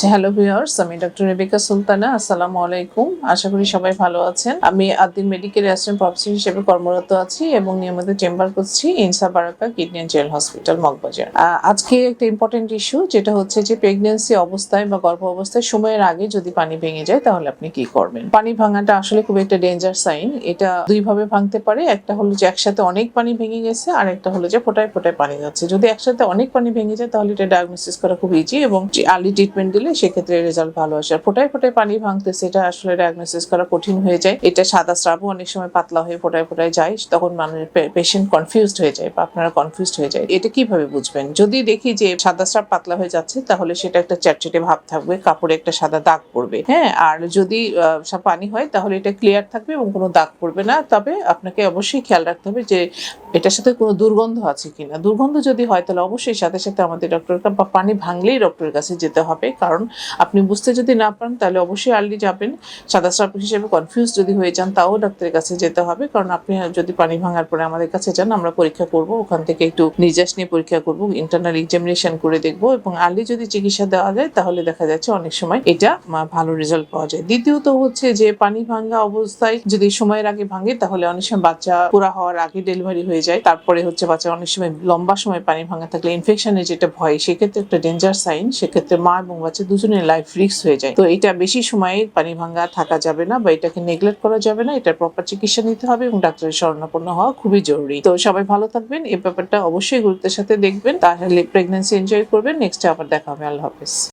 আচ্ছা hello viewers আমি doctor Rebecca Sultana আসসালামু আলাইকুম। আশা করি সবাই ভালো আছেন। আমি আদিন মেডিকেল অ্যাসিস্ট্যান্ট প্রফেসর হিসেবে কর্মরত আছি এবং নিয়মিত চেম্বার করছি Insaf Barakah kidney general hospital, Moghbazar. আজকে একটা ইম্পর্টেন্ট ইস্যু যেটা হচ্ছে যে প্রেগনেন্সি অবস্থায় বা গর্ভ অবস্থায় সময়ের আগে যদি পানি ভেঙে যায়, তাহলে আপনি কি করবেন? পানি ভাঙাটা আসলে খুব একটা ডেঞ্জার সাইন এটা দুই ভাবে ভাঙতে পারে। একটা হলো যে একসাথে অনেক পানি ভেঙে গেছে, আর একটা হলো যে ফোটায় ফোটায় পানি যাচ্ছে। যদি একসাথে অনেক পানি ভেঙে যায়, তাহলে এটা ডায়াগনোসিস করা খুব ইজি এবং আর্লি ট্রিটমেন্ট দিলে সেক্ষেত্রে রেজাল্ট ভালো আসে। আর ফোটায় ফোটায় পানি ভাঙতে সেটা আসলে ডায়াগনোসিস করা কঠিন হয়ে যায়। এটা সাদা স্রাবও অনেক সময় পাতলা হয়ে ফোটায় ফোটায় যায়, তখন মানুষের পেশেন্ট কনফিউজড হয়ে যায় বা আপনারা কনফিউজড হয়ে যায়। এটা কীভাবে বুঝবেন? যদি দেখি যে সাদা স্রাব পাতলা হয়ে যাচ্ছে, তাহলে সেটা একটা চ্যাটচেটে ভাব থাকবে, কাপড়ে একটা সাদা দাগ পড়বে। হ্যাঁ আর যদি পানি হয়, তাহলে এটা ক্লিয়ার থাকবে এবং কোনো দাগ পড়বে না। তবে আপনাকে অবশ্যই খেয়াল রাখতে হবে যে এটার সাথে কোনো দুর্গন্ধ আছে কিনা? দুর্গন্ধ যদি হয়, তাহলে অবশ্যই সাথে সাথে আমাদের ডক্টরের বা পানি ভাঙলেই ডক্টরের কাছে যেতে হবে। কারণ আপনি বুঝতে যদি না পারেন, তাহলে অবশ্যই আর্লি যাবেন। সাদা স্রাব হিসেবে কনফিউজ যদি হয়ে যান, তাও ডাক্তারের কাছে যেতে হবে। কারণ আপনি যদি পানি ভাঙার পরে আমাদের কাছে যান, আমরা পরীক্ষা করব। ওখান থেকে একটু নির্যাস নিয়ে পরীক্ষা করব ইন্টারনাল এক্সামিনেশন করে দেখব এবং আর্লি যদি চিকিৎসা দেওয়া যায়, তাহলে দেখা যাচ্ছে অনেক সময় এটা ভালো রেজাল্ট পাওয়া যায়। দ্বিতীয়ত হচ্ছে যে, পানি ভাঙা অবস্থায় যদি সময়ের আগে ভাঙে, তাহলে অনেক সময় বাচ্চা পুরা হওয়ার আগে ডেলিভারি হয়ে যায়। তারপরে হচ্ছে বাচ্চা অনেক সময় লম্বা সময় পানি ভাঙা থাকলে ইনফেকশনের যেটা ভয়, সেক্ষেত্রে একটা ডেঞ্জার সাইন সেক্ষেত্রে মা এবং বাচ্চা দুজনের লাইফ রিস্ক হয়ে যায়। তো এটা বেশি সময়ে পানি ভাঙা থাকা যাবে না বা এটাকে নেগলেক্ট করা যাবে না, এটার প্রপার চিকিৎসা নিতে হবে এবং ডাক্তারের শরণাপন্ন হওয়া খুবই জরুরি। তো সবাই ভালো থাকবেন, এই ব্যাপারটা অবশ্যই গুরুত্বের সাথে দেখবেন, তাহলে প্রেগনেন্সি এনজয় করবেন। নেক্সট আবার দেখা হবে। আল্লাহ হাফেজ।